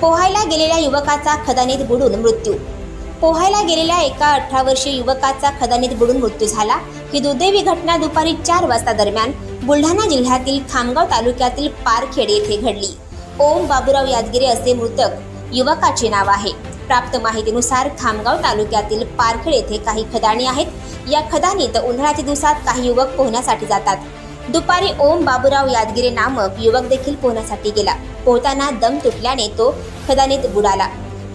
पोहायला गेलेल्या युवकाचा खदानीत बुडून मृत्यू. पोहायला गेलेल्या एका अठरा वर्षीय युवकाचा खदानीत बुडून मृत्यू झाला. ही दुर्दैवी घटना दुपारी चार वाजता दरम्यान बुलढाणा जिल्ह्यातील खामगाव तालुक्यातील पारखेड येथे घडली. ओम बाबूराव यादगिरे असे मृतक युवकाचे नाव आहे. प्राप्त माहितीनुसार खामगाव तालुक्यातील पारखेड येथे काही खदाणी आहेत. या खदानीत उन्हाळ्याच्या दिवसात काही युवक पोहण्यासाठी जातात. दुपारी ओम बाबूराव यादगिरे नामक युवक देखील पोहण्यासाठी गेला. पोहताना दम तुटल्याने तो खदानीत बुडाला.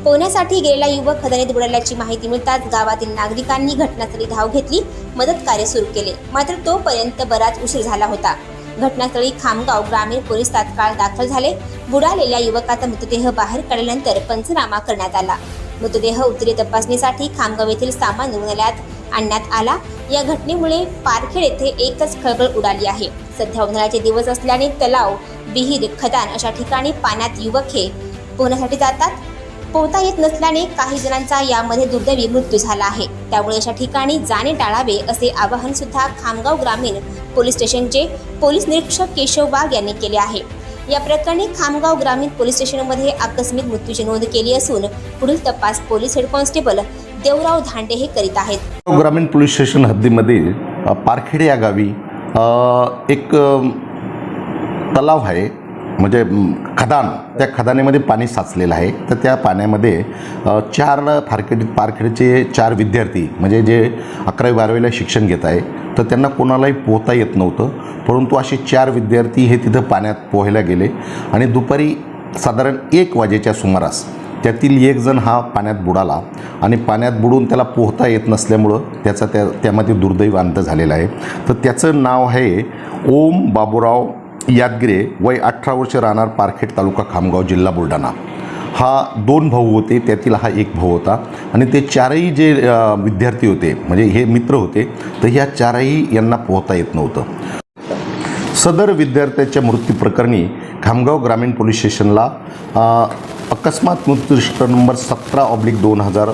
पोहण्यासाठी गेलेला युवक खदानीत बुडाल्याची माहिती मिळताच गावातील नागरिकांनी घटनास्थळी धाव घेतली मदत कार्य सुरू केले. मात्र तोपर्यंत बराच उशीर झाला होता. घटनास्थळी खामगाव ग्रामीण पोलीस तात्काळ दाखल झाले. बुडालेल्या युवकाचा मृतदेह बाहेर काढल्यानंतर पंचनामा करण्यात आला. मृतदेह उत्तरी तपासणीसाठी खामगाव येथील सामान्य रुग्णालयात आणण्यात आला. या घटनेमुळे पारखेड येथे एकच खळबळ उडाली आहे. सध्या उन्हाळ्याचे दिवस असल्याने तलाव विहीर खदान अशा ठिकाणी पाण्यात युवक हे पोहण्यासाठी जातात. पोहता येत नसल्याने काही जणांचा यामध्ये दुर्दैवी मृत्यू झाला आहे. त्यामुळे अशा ठिकाणी जाणे टाळावे असे आवाहन सुद्धा खामगाव ग्रामीण पोलीस स्टेशनचे पोलीस निरीक्षक केशव वाघ यांनी केले आहे. या प्रकरणी खामगाव ग्रामीण पोलीस स्टेशनमध्ये आकस्मिक मृत्यूची नोंद केली असून पुढील तपास police head constable Devrao Dhande हे करीत आहेत. ग्रामीण पोलीस स्टेशन हद्दीमध्ये पारखेडे या गावी एक तलाव आहे. म्हणजे खदान त्या खदानेमध्ये पाणी साचलेलं आहे. तर त्या पाण्यामध्ये चार फारखेड पारखेडचे चार विद्यार्थी म्हणजे जे अकरावी बारावीला शिक्षण घेत आहे तर त्यांना कोणालाही पोहता येत नव्हतं. परंतु असे चार विद्यार्थी हे तिथं पाण्यात पोहायला गेले. आणि दुपारी साधारण एक वाजेच्या सुमारास त्यातील एक जण हा पाण्यात बुडाला. आणि पाण्यात बुडून त्याला पोहता येत नसल्यामुळं त्याचा त्या त्यामध्ये दुर्दैव अंत झालेला आहे. तर त्याचं नाव आहे ओम बाबूराव यादगिरे वय अठरा वर्ष राहणार पारखेड तालुका खामगाव जिल्हा बुलढाणा. हा दोन भाऊ होते त्यातील हा एक भाऊ होता आणि ते चारही जे विद्यार्थी होते म्हणजे हे मित्र होते तर ह्या चारही यांना पोहता येत नव्हतं. सदर विद्यार्थ्याच्या मृत्यूप्रकरणी खामगाव ग्रामीण पोलीस स्टेशनला अकस्मात मृत्यूदृष्ट नंबर सतरा ऑब्लिक दोन हजार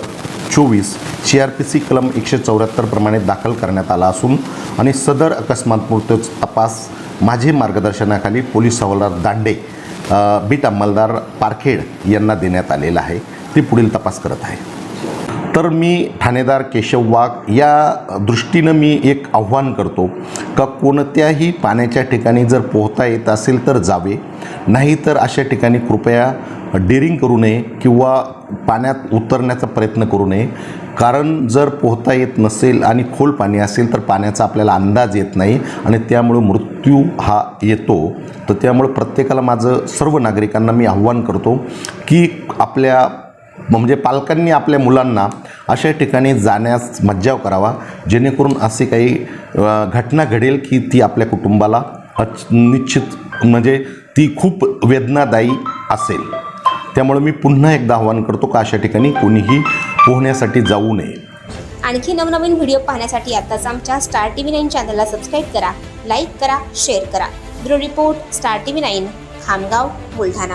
चोवीस सी आर पी सी कलम एकशे चौऱ्याहत्तरप्रमाणे दाखल करण्यात आला असून आणि सदर अकस्मात मृत्यू तपास माझे मार्गदर्शनाखाली पोलीस हवालदार दांडे बीट अंमलदार पारखेड यांना देण्यात आलेला आहे. ती पुढील तपास करत आहे. तर मी ठाणेदार केशव वाघ या दृष्टीनं मी एक आव्हान करतो का कोणत्याही पाण्याच्या ठिकाणी जर पोहता येत असेल तर जावे नाही तर अशा ठिकाणी कृपया डेरिंग करू नये किंवा पाण्यात उतरण्याचा प्रयत्न करू नये. कारण जर पोहता येत नसेल आणि खोल पाणी असेल तर पाण्याचा आपल्याला अंदाज येत नाही आणि त्यामुळं मृत्यू हा येतो. तर त्यामुळं प्रत्येकाला माझं सर्व नागरिकांना मी आव्हान करतो की आपल्या म्हणजे पालकांनी आपल्या मुलांना अशा ठिकाणी जाण्यास मज्जाव करावा. जेणेकरून असे काही घटना घडेल की ती आपल्या कुटुंबाला निश्चित म्हणजे ती खूप वेदनादायी असेल. त्यामुळे मी पुन्हा एकदा आवाहन करतो का अशा ठिकाणी कोणीही पोहण्यासाठी जाऊ नये. आणखी नवनवीन व्हिडिओ पाहण्यासाठी आताच आमच्या स्टार टी व्ही नाईन चॅनलला सबस्क्राईब करा लाईक करा शेअर करा. Bureau report star T V nine Khamgaon Buldhana.